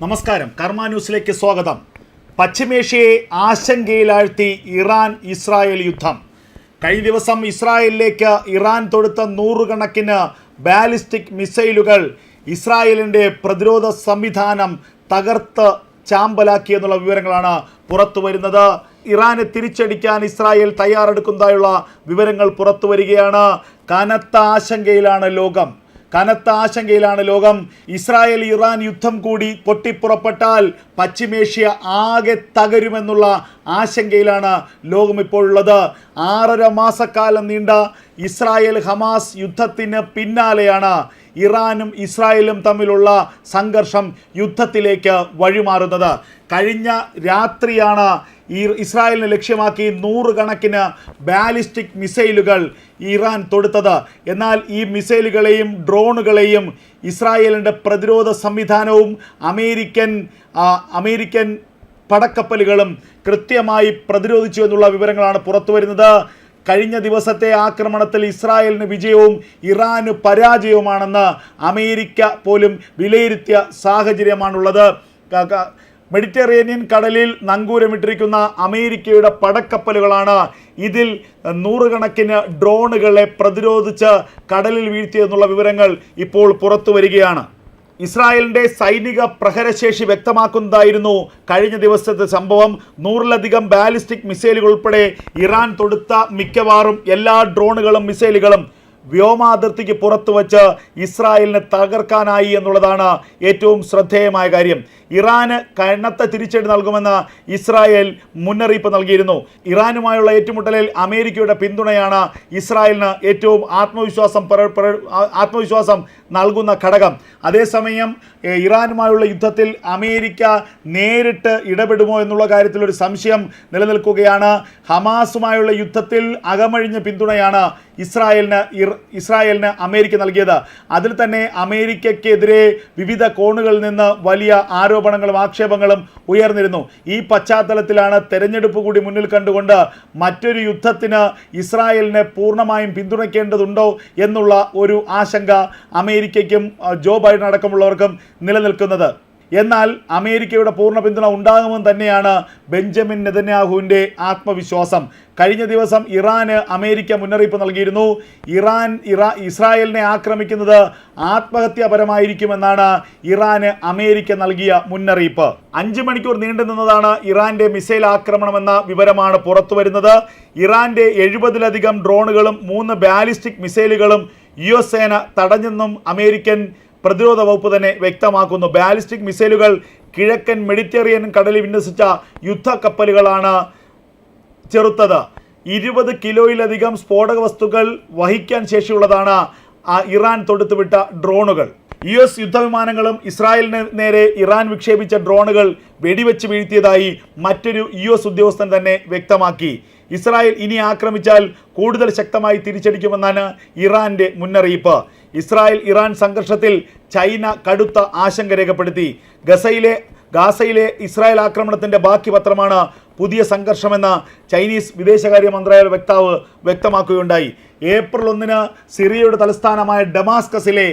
നമസ്കാരം. കർമ്മ ന്യൂസിലേക്ക് സ്വാഗതം. പശ്ചിമേഷ്യയെ ആശങ്കയിലാഴ്ത്തി ഇറാൻ ഇസ്രായേൽ യുദ്ധം. കഴിഞ്ഞ ദിവസം ഇസ്രായേലിലേക്ക് ഇറാൻ തൊടുത്ത നൂറുകണക്കിന് ബാലിസ്റ്റിക് മിസൈലുകൾ ഇസ്രായേലിന്റെ പ്രതിരോധ സംവിധാനം തകർത്ത് ചാമ്പലാക്കി എന്നുള്ള വിവരങ്ങളാണ് പുറത്തു വരുന്നത്. ഇറാനെ തിരിച്ചടിക്കാൻ ഇസ്രായേൽ തയ്യാറെടുക്കുന്നതായുള്ള വിവരങ്ങൾ പുറത്തു വരികയാണ്. കനത്ത ആശങ്കയിലാണ് ലോകം. കനത്ത ആശങ്കയിലാണ് ലോകം. ഇസ്രായേൽ ഇറാൻ യുദ്ധം കൂടി പൊട്ടിപ്പുറപ്പെട്ടാൽ പശ്ചിമേഷ്യ ആകെ തകരുമെന്നുള്ള ആശങ്കയിലാണ് ലോകം ഇപ്പോഴുള്ളത്. ആറര മാസക്കാലം നീണ്ട ഇസ്രായേൽ ഹമാസ് യുദ്ധത്തിന് പിന്നാലെയാണ് ഇറാനും ഇസ്രായേലും തമ്മിലുള്ള സംഘർഷം യുദ്ധത്തിലേക്ക് വഴിമാറുന്നത്. കഴിഞ്ഞ രാത്രിയാണ് ഈ ഇസ്രായേലിനെ ലക്ഷ്യമാക്കി നൂറുകണക്കിന് ബാലിസ്റ്റിക് മിസൈലുകൾ ഇറാൻ തൊടുത്തത്. എന്നാൽ ഈ മിസൈലുകളെയും ഡ്രോണുകളെയും ഇസ്രായേലിന്റെ പ്രതിരോധ സംവിധാനവും അമേരിക്കൻ അമേരിക്കൻ പടക്കപ്പലുകളും കൃത്യമായി പ്രതിരോധിച്ചു എന്നുള്ള വിവരങ്ങളാണ് പുറത്തുവരുന്നത് കഴിഞ്ഞ ദിവസത്തെ ആക്രമണത്തിൽ ഇസ്രായേലിന് വിജയവും ഇറാന് പരാജയവുമാണെന്ന് അമേരിക്ക പോലും വിലയിരുത്തിയ സാഹചര്യമാണുള്ളത്. മെഡിറ്ററേനിയൻ കടലിൽ നങ്കൂരമിട്ടിരിക്കുന്ന അമേരിക്കയുടെ പടക്കപ്പലുകളാണ് ഇതിൽ നൂറുകണക്കിന് ഡ്രോണുകളെ പ്രതിരോധിച്ച് കടലിൽ വീഴ്ത്തിയെന്നുള്ള വിവരങ്ങൾ ഇപ്പോൾ പുറത്തു വരികയാണ്. ഇസ്രായേലിന്റെ സൈനിക പ്രഹരശേഷി വ്യക്തമാക്കുന്നതായിരുന്നു കഴിഞ്ഞ ദിവസത്തെ സംഭവം. നൂറിലധികം ബാലിസ്റ്റിക് മിസൈലുകൾ ഉൾപ്പെടെ ഇറാൻ തൊടുത്ത മിക്കവാറും എല്ലാ ഡ്രോണുകളും മിസൈലുകളും വ്യോമാതിർത്തിക്ക് പുറത്തു വച്ച് ഇസ്രായേലിനെ തകർക്കാനായി എന്നുള്ളതാണ് ഏറ്റവും ശ്രദ്ധേയമായ കാര്യം. ഇറാന് കനത്ത തിരിച്ചടി നൽകുമെന്ന് ഇസ്രായേൽ മുന്നറിയിപ്പ് നൽകിയിരുന്നു. ഇറാനുമായുള്ള ഏറ്റുമുട്ടലിൽ അമേരിക്കയുടെ പിന്തുണയാണ് ഇസ്രായേലിന് ഏറ്റവും ആത്മവിശ്വാസം ആത്മവിശ്വാസം നൽകുന്ന ഘടകം. അതേസമയം ഇറാനുമായുള്ള യുദ്ധത്തിൽ അമേരിക്ക നേരിട്ട് ഇടപെടുമോ എന്നുള്ള കാര്യത്തിൽ ഒരു സംശയം നിലനിൽക്കുകയാണ്. ഹമാസുമായുള്ള യുദ്ധത്തിൽ അകമഴിഞ്ഞ പിന്തുണയാണ് ഇസ്രായേലിന് ഇസ്രായേലിന് അമേരിക്ക നൽകിയത്. അതിൽ തന്നെ അമേരിക്കയ്ക്കെതിരെ വിവിധ കോണുകളിൽ നിന്ന് വലിയ ആരോപണങ്ങളും ആക്ഷേപങ്ങളും ഉയർന്നിരുന്നു. ഈ പശ്ചാത്തലത്തിലാണ് തെരഞ്ഞെടുപ്പ് കൂടി മുന്നിൽ കണ്ടുകൊണ്ട് മറ്റൊരു യുദ്ധത്തിന് ഇസ്രായേലിനെ പൂർണമായും പിന്തുണയ്ക്കേണ്ടതുണ്ടോ എന്നുള്ള ഒരു ആശങ്ക അമേരിക്കയ്ക്കും ജോ ബൈഡൻ അടക്കമുള്ളവർക്കും നിലനിൽക്കുന്നത്. എന്നാൽ അമേരിക്കയുടെ പൂർണ പിന്തുണ ഉണ്ടാകുമെന്ന് തന്നെയാണ് ബെഞ്ചമിൻ നെതന്യാഹുവിന്റെ ആത്മവിശ്വാസം. കഴിഞ്ഞ ദിവസം ഇറാന് അമേരിക്ക മുന്നറിയിപ്പ് നൽകിയിരുന്നു. ഇറാൻ ഇറാ ഇസ്രായേലിനെ ആക്രമിക്കുന്നത് ആത്മഹത്യാപരമായിരിക്കുമെന്നാണ് ഇറാന് അമേരിക്ക നൽകിയ മുന്നറിയിപ്പ്. അഞ്ച് മണിക്കൂർ നീണ്ടു നിന്നതാണ് ഇറാന്റെ മിസൈൽ ആക്രമണമെന്ന വിവരമാണ് പുറത്തു വരുന്നത് ഇറാന്റെ എഴുപതിലധികം ഡ്രോണുകളും മൂന്ന് ബാലിസ്റ്റിക് മിസൈലുകളും യു എസ് സേന തടഞ്ഞെന്നും അമേരിക്കൻ പ്രതിരോധ വകുപ്പ് തന്നെ വ്യക്തമാക്കുന്നു. ബാലിസ്റ്റിക് മിസൈലുകൾ കിഴക്കൻ മെഡിറ്ററേനിയൻ കടലിൽ വിന്യസിച്ച യുദ്ധക്കപ്പലുകളാണ് ചെറുത്തത്. ഇരുപത് കിലോയിലധികം സ്ഫോടക വസ്തുക്കൾ വഹിക്കാൻ ശേഷിയുള്ളതാണ് ഇറാൻ തൊടുത്തുവിട്ട ഡ്രോണുകൾ. യു എസ് യുദ്ധവിമാനങ്ങളും ഇസ്രായേലിന് നേരെ ഇറാൻ വിക്ഷേപിച്ച ഡ്രോണുകൾ വെടിവെച്ച് വീഴ്ത്തിയതായി മറ്റൊരു യു എസ് ഉദ്യോഗസ്ഥൻ തന്നെ വ്യക്തമാക്കി. ഇസ്രായേൽ ഇനി ആക്രമിച്ചാൽ കൂടുതൽ ശക്തമായി തിരിച്ചടിക്കുമെന്നാണ് ഇറാന്റെ മുന്നറിയിപ്പ്. ഇസ്രായേൽ ഇറാൻ സംഘർഷത്തിൽ ചൈന കടുത്ത ആശങ്ക രേഖപ്പെടുത്തി. ഗസയിലെ ഗാസയിലെ ഇസ്രായേൽ ആക്രമണത്തിന്റെ ബാക്കി പത്രമാണ് പുതിയ സംഘർഷമെന്ന് ചൈനീസ് വിദേശകാര്യ മന്ത്രാലയ വക്താവ് വ്യക്തമാക്കുകയുണ്ടായി. ഏപ്രിൽ ഒന്നിന് സിറിയയുടെ തലസ്ഥാനമായ ഡമാസ്കസിലെ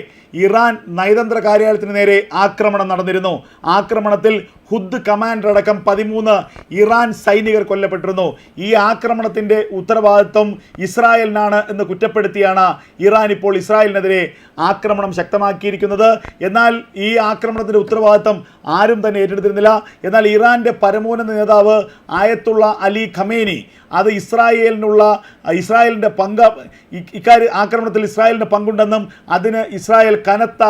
ഇറാൻ നയതന്ത്ര കാര്യാലയത്തിന് നേരെ ആക്രമണം നടന്നിരുന്നു. ആക്രമണത്തിൽ ഹുദ് കമാൻഡർ അടക്കം പതിമൂന്ന് ഇറാൻ സൈനികർ കൊല്ലപ്പെട്ടിരുന്നു. ഈ ആക്രമണത്തിന്റെ ഉത്തരവാദിത്വം ഇസ്രായേലിനാണ് എന്ന് കുറ്റപ്പെടുത്തിയാണ് ഇറാൻ ഇപ്പോൾ ഇസ്രായേലിനെതിരെ ആക്രമണം ശക്തമാക്കിയിരിക്കുന്നത്. എന്നാൽ ഈ ആക്രമണത്തിന്റെ ഉത്തരവാദിത്വം ആരും തന്നെ ഏറ്റെടുത്തിരുന്നില്ല. എന്നാൽ ഇറാന്റെ പരമോന്നത നേതാവ് ആയത്തുള്ള അലി ഖമേനി അത് ഇസ്രായേലിനുള്ള ഇസ്രായേലിന്റെ പങ്ക് ഇക്കാര്യ ആക്രമണത്തിൽ ഇസ്രായേലിന്റെ പങ്കുണ്ടെന്നും അതിന് ഇസ്രായേൽ കനത്ത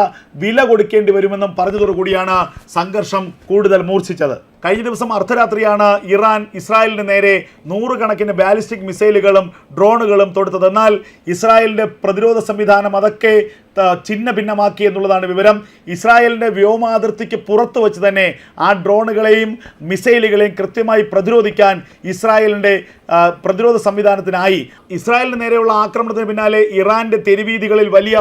വില കൊടുക്കേണ്ടി വരുമെന്നും പറഞ്ഞതോടുകൂടിയാണ് സംഘർഷം കൂടുതൽ മൂർച്ഛിച്ചത്. കഴിഞ്ഞ ദിവസം അർദ്ധരാത്രിയാണ് ഇറാൻ ഇസ്രായേലിന് നേരെ നൂറുകണക്കിന് ബാലിസ്റ്റിക് മിസൈലുകളും ഡ്രോണുകളും തൊടുത്തത്. എന്നാൽ ഇസ്രായേലിന്റെ പ്രതിരോധ സംവിധാനം അതൊക്കെ ചിഹ്ന ഭിന്നമാക്കി എന്നുള്ളതാണ് വിവരം. ഇസ്രായേലിന്റെ വ്യോമാതിർത്തിക്ക് പുറത്ത് വെച്ച് തന്നെ ആ ഡ്രോണുകളെയും മിസൈലുകളെയും കൃത്യമായി പ്രതിരോധിക്കാൻ ഇസ്രായേലിന്റെ പ്രതിരോധ സംവിധാനത്തിനായി ഇസ്രായേലിന് നേരെയുള്ള ആക്രമണത്തിന് പിന്നാലെ ഇറാന്റെ തെരുവീതികളിൽ വലിയ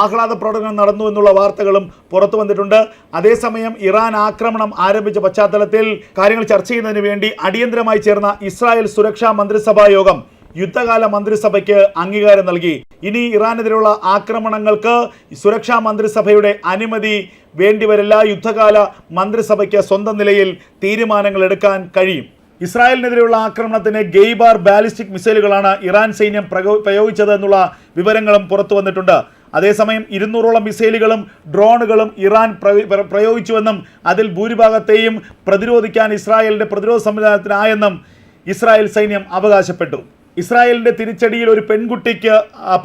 ആഹ്ലാദ പ്രകടനം നടന്നു എന്നുള്ള വാർത്തകളും പുറത്തു വന്നിട്ടുണ്ട്. അതേസമയം ഇറാൻ ആക്രമണം ആരംഭിച്ച പശ്ചാത്തലത്തിൽ കാര്യങ്ങൾ ചർച്ച ചെയ്യുന്നതിന് വേണ്ടി അടിയന്തരമായി ചേർന്ന ഇസ്രായേൽ സുരക്ഷാ മന്ത്രിസഭാ യോഗം യുദ്ധകാല മന്ത്രിസഭയ്ക്ക് അംഗീകാരം നൽകി. ഇനി ഇറാനെതിരെയുള്ള ആക്രമണങ്ങൾക്ക് സുരക്ഷാ മന്ത്രിസഭയുടെ അനുമതി വേണ്ടിവരില്ല. യുദ്ധകാല മന്ത്രിസഭയ്ക്ക് സ്വന്തം നിലയിൽ തീരുമാനങ്ങൾ എടുക്കാൻ കഴിയും. ഇസ്രായേലിനെതിരെയുള്ള ആക്രമണത്തിന് ഗെയ്ബാർ ബാലിസ്റ്റിക് മിസൈലുകളാണ് ഇറാൻ സൈന്യം പ്രയോ- പ്രയോഗിച്ചത് എന്നുള്ള വിവരങ്ങളും പുറത്തു വന്നിട്ടുണ്ട്. അതേസമയം ഇരുന്നൂറോളം മിസൈലുകളും ഡ്രോണുകളും ഇറാൻ പ്രയോ- പ്രയോഗിച്ചുവെന്നും അതിൽ ഭൂരിഭാഗത്തെയും പ്രതിരോധിക്കാൻ ഇസ്രായേലിന്റെ പ്രതിരോധ സംവിധാനത്തിനായെന്നും ഇസ്രായേൽ സൈന്യം അവകാശപ്പെട്ടു. ഇസ്രായേലിന്റെ തിരിച്ചടിയിൽ ഒരു പെൺകുട്ടിക്ക്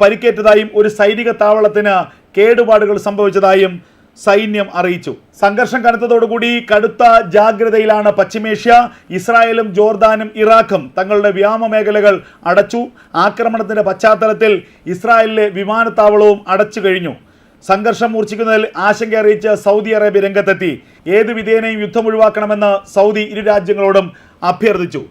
പരിക്കേറ്റതായും ഒരു സൈനിക താവളത്തിന് കേടുപാടുകൾ സംഭവിച്ചതായും സൈന്യം അറിയിച്ചു. സംഘർഷം കനത്തതോടുകൂടി കടുത്ത ജാഗ്രതയിലാണ് പശ്ചിമേഷ്യ ഇസ്രായേലും ജോർദാനും ഇറാഖും തങ്ങളുടെ വ്യോമ മേഖലകൾ അടച്ചു. ആക്രമണത്തിന്റെ പശ്ചാത്തലത്തിൽ ഇസ്രായേലിലെ വിമാനത്താവളവും അടച്ചു കഴിഞ്ഞു. സംഘർഷം മൂർച്ഛിക്കുന്നതിൽ ആശങ്ക അറിയിച്ച് സൗദി അറേബ്യ രംഗത്തെത്തി. ഏത് വിധേനയും യുദ്ധം ഒഴിവാക്കണമെന്ന് സൗദി ഇരു രാജ്യങ്ങളോടും അഭ്യർത്ഥിച്ചു.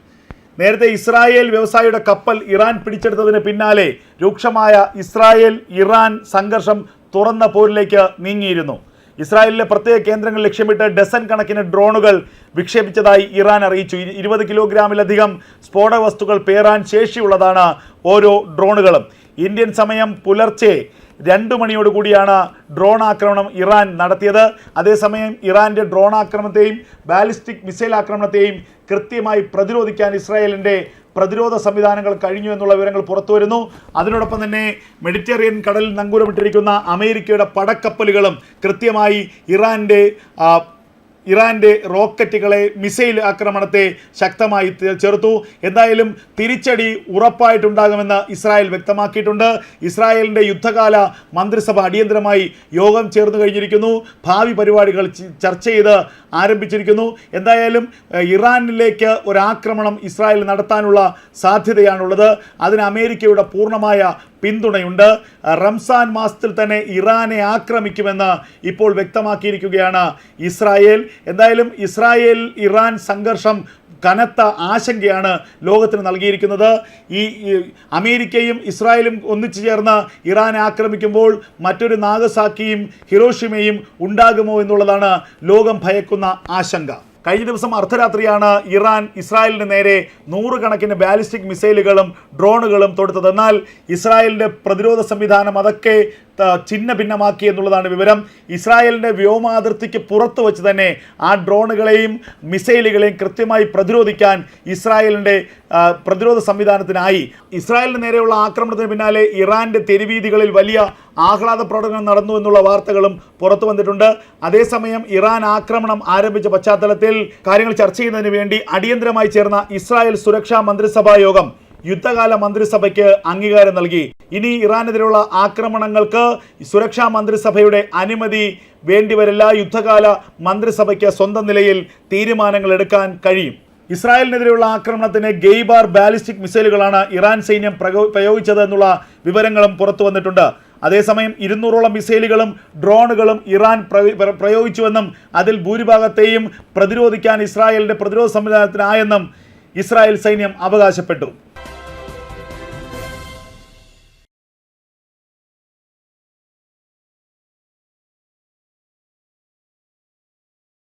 നേരത്തെ ഇസ്രായേൽ വ്യവസായിയുടെ കപ്പൽ ഇറാൻ പിടിച്ചെടുത്തതിന് പിന്നാലെ രൂക്ഷമായ ഇസ്രായേൽ ഇറാൻ സംഘർഷം തുറന്ന പോരിലേക്ക് നീങ്ങിയിരുന്നു. ഇസ്രായേലിലെ പ്രത്യേക കേന്ദ്രങ്ങൾ ലക്ഷ്യമിട്ട് ഡസൻ കണക്കിന് ഡ്രോണുകൾ വിക്ഷേപിച്ചതായി ഇറാൻ അറിയിച്ചു. ഇരുപത് കിലോഗ്രാമിലധികം സ്ഫോടക വസ്തുക്കൾ പേറാൻ ശേഷിയുള്ളതാണ് ഓരോ ഡ്രോണുകളും. ഇന്ത്യൻ സമയം പുലർച്ചെ രണ്ട് മണിയോടുകൂടിയാണ് ഡ്രോൺ ആക്രമണം ഇറാൻ നടത്തിയത്. അതേസമയം ഇറാന്റെ ഡ്രോൺ ആക്രമണത്തെയും ബാലിസ്റ്റിക് മിസൈൽ ആക്രമണത്തെയും കൃത്യമായി പ്രതിരോധിക്കാൻ ഇസ്രായേലിന്റെ പ്രതിരോധ സംവിധാനങ്ങൾ കഴിഞ്ഞു എന്നുള്ള വിവരങ്ങൾ പുറത്തു വരുന്നു. അതിനോടൊപ്പം തന്നെ മെഡിറ്ററേനിയൻ കടലിൽ നങ്കൂരമിട്ടിരിക്കുന്ന അമേരിക്കയുടെ പടക്കപ്പലുകളും കൃത്യമായി ഇറാന്റെ ഇറാന്റെ റോക്കറ്റുകളെ മിസൈൽ ആക്രമണത്തെ ശക്തമായി ചെറുത്തു. എന്തായാലും തിരിച്ചടി ഉറപ്പായിട്ടുണ്ടാകുമെന്ന് ഇസ്രായേൽ വ്യക്തമാക്കിയിട്ടുണ്ട്. ഇസ്രായേലിന്റെ യുദ്ധകാല മന്ത്രിസഭ അടിയന്തരമായി യോഗം ചേർന്നു കഴിഞ്ഞിരിക്കുന്നു. ഭാവി പരിപാടികൾ ചർച്ച ചെയ്ത് ആരംഭിച്ചിരിക്കുന്നു. എന്തായാലും ഇറാനിലേക്ക് ഒരാക്രമണം ഇസ്രായേൽ നടത്താനുള്ള സാധ്യതയാണുള്ളത്. അതിന് അമേരിക്കയുടെ പൂർണമായ പിന്തുണയുണ്ട്. റംസാൻ മാസത്തിൽ തന്നെ ഇറാനെ ആക്രമിക്കുമെന്ന് ഇപ്പോൾ വ്യക്തമാക്കിയിരിക്കുകയാണ് ഇസ്രായേൽ. എന്തായാലും ഇസ്രായേൽ ഇറാൻ സംഘർഷം കനത്ത ആശങ്കയാണ് ലോകത്തിന് നൽകിയിരിക്കുന്നത്. ഈ അമേരിക്കയും ഇസ്രായേലും ഒന്നിച്ചു ചേർന്ന് ഇറാനെ ആക്രമിക്കുമ്പോൾ മറ്റൊരു നാഗസാക്കിയും ഹിരോഷിമയും ഉണ്ടാകുമോ എന്നുള്ളതാണ് ലോകം ഭയക്കുന്ന ആശങ്ക. കഴിഞ്ഞ ദിവസം അർദ്ധരാത്രിയാണ് ഇറാൻ ഇസ്രായേലിന് നേരെ നൂറുകണക്കിന് ബാലിസ്റ്റിക് മിസൈലുകളും ഡ്രോണുകളും തൊടുത്തത്. എന്നാൽ ഇസ്രായേലിന്റെ പ്രതിരോധ സംവിധാനം അതൊക്കെ ഛിന്ന ഭിന്നമാക്കി എന്നുള്ളതാണ് വിവരം. ഇസ്രായേലിന്റെ വ്യോമാതിർത്തിക്ക് പുറത്ത് വെച്ച് തന്നെ ആ ഡ്രോണുകളെയും മിസൈലുകളെയും കൃത്യമായി പ്രതിരോധിക്കാൻ ഇസ്രായേലിന്റെ പ്രതിരോധ സംവിധാനത്തിനായി. ഇസ്രായേലിന് നേരെയുള്ള ആക്രമണത്തിന് പിന്നാലെ ഇറാന്റെ തെരുവീതികളിൽ വലിയ ആഹ്ലാദ പ്രകടനം നടന്നു എന്നുള്ള വാർത്തകളും പുറത്തു വന്നിട്ടുണ്ട്. അതേസമയം ഇറാൻ ആക്രമണം ആരംഭിച്ച പശ്ചാത്തലത്തിൽ കാര്യങ്ങൾ ചർച്ച ചെയ്യുന്നതിന് വേണ്ടി അടിയന്തരമായി ചേർന്ന ഇസ്രായേൽ സുരക്ഷാ മന്ത്രിസഭാ യോഗം യുദ്ധകാല മന്ത്രിസഭയ്ക്ക് അംഗീകാരം നൽകി. ഇനി ഇറാനെതിരെയുള്ള ആക്രമണങ്ങൾക്ക് സുരക്ഷാ മന്ത്രിസഭയുടെ അനുമതി വേണ്ടിവരില്ല. യുദ്ധകാല മന്ത്രിസഭയ്ക്ക് സ്വന്തം നിലയിൽ തീരുമാനങ്ങൾ എടുക്കാൻ കഴിയും. ഇസ്രായേലിനെതിരെയുള്ള ആക്രമണത്തിന് ഗെയ്ബാർ ബാലിസ്റ്റിക് മിസൈലുകളാണ് ഇറാൻ സൈന്യം പ്രയോ- പ്രയോഗിച്ചത് എന്നുള്ള വിവരങ്ങളും പുറത്തു വന്നിട്ടുണ്ട്. അതേസമയം ഇരുന്നൂറോളം മിസൈലുകളും ഡ്രോണുകളും ഇറാൻ പ്രയോ- പ്രയോഗിച്ചുവെന്നും അതിൽ ഭൂരിഭാഗത്തെയും പ്രതിരോധിക്കാൻ ഇസ്രായേലിന്റെ പ്രതിരോധ സംവിധാനത്തിനായെന്നും ഇസ്രായേൽ സൈന്യം അവകാശപ്പെട്ടു.